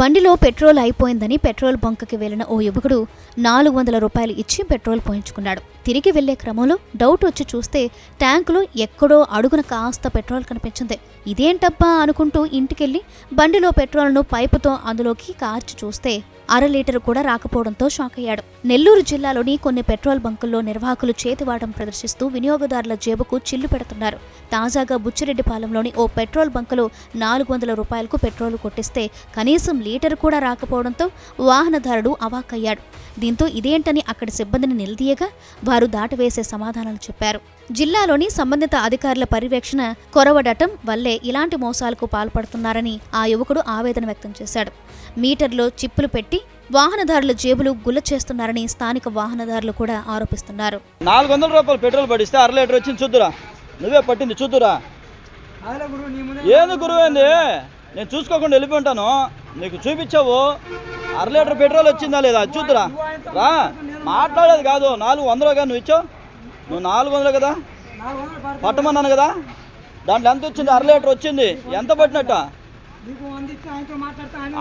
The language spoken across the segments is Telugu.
బండిలో పెట్రోల్ అయిపోయిందని పెట్రోల్ బంక్కి వెళ్ళిన ఓ యువకుడు నాలుగు వందల రూపాయలు ఇచ్చి పెట్రోల్ పోయించుకున్నాడు. తిరిగి వెళ్ళే క్రమంలో డౌట్ వచ్చి చూస్తే ట్యాంకులో ఎక్కడో అడుగున కాస్త పెట్రోల్ కనిపించింది. ఇదేంటబ్బా అనుకుంటూ ఇంటికెళ్ళి బండిలో పెట్రోల్ను పైపుతో అందులోకి కార్చి చూస్తే అర లీటర్ కూడా రాకపోవడంతో షాక్ అయ్యాడు. నెల్లూరు జిల్లాలోని కొన్ని పెట్రోల్ బంకుల్లో నిర్వాహకులు చేతివాటం ప్రదర్శిస్తూ వినియోగదారుల జేబుకు చిల్లు పెడుతున్నారు. తాజాగా బుచ్చిరెడ్డిపాలెంలోని ఓ పెట్రోల్ బంకులో నాలుగు వందల రూపాయలకు పెట్రోల్ కొట్టిస్తే కనీసం లీటర్ కూడా రాకపోవడంతో వాహనదారుడు అవాక్కయ్యాడు. దీంతో ఇదేంటని అక్కడి సిబ్బందిని నిలదీయగా వారు దాటవేసే సమాధానాలు చెప్పారు. జిల్లాలోని సంబంధిత అధికారుల పర్యవేక్షణ కొరవడటం వల్లే ఇలాంటి మోసాలకు పాల్పడుతున్నారని ఆ యువకుడు ఆవేదన వ్యక్తం చేశాడు. మీటర్లో చిప్పులు పెట్టి వాహనదారుల జేబులు గుల్ల చేస్తున్నారని స్థానిక వాహనదారులు కూడా ఆరోపిస్తున్నారు. నాలుగు వందల రూపాయలు పెట్రోల్ పడిస్తే అర లీటర్ వచ్చింది చూద్దురా. నువ్వే పట్టింది చూద్దురా. ఏంది గురువు ఏంది? నేను చూసుకోకుండా వెళ్ళిపోయి ఉంటాను. నీకు చూపించావు. అర లీటర్ పెట్రోల్ వచ్చిందా లేదా? చూద్దురా. రా. మాట్లాడేది కాదు. నాలుగు వందలు కదా నువ్వు ఇచ్చావు? నువ్వు నాలుగు వందలు కదా? పట్టమన్నాను కదా? దాంట్లో ఎంత వచ్చింది? అర లీటర్ వచ్చింది. ఎంత పట్టినట్ట?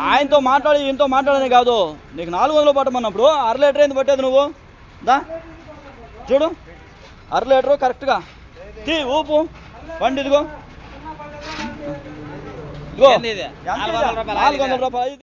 ఆయనతో మాట్లాడి. ఈయనతో మాట్లాడని కాదు. నీకు నాలుగు వందలు పట్టమన్నప్పుడు అర లీటర్ ఏంది పట్టేది నువ్వు? దా. చూడు. అర లీటరు కరెక్ట్గా. తీ ఊపు. బండి ఇదిగో. ఇదిగో? నాలుగు వందల రూపాయలు.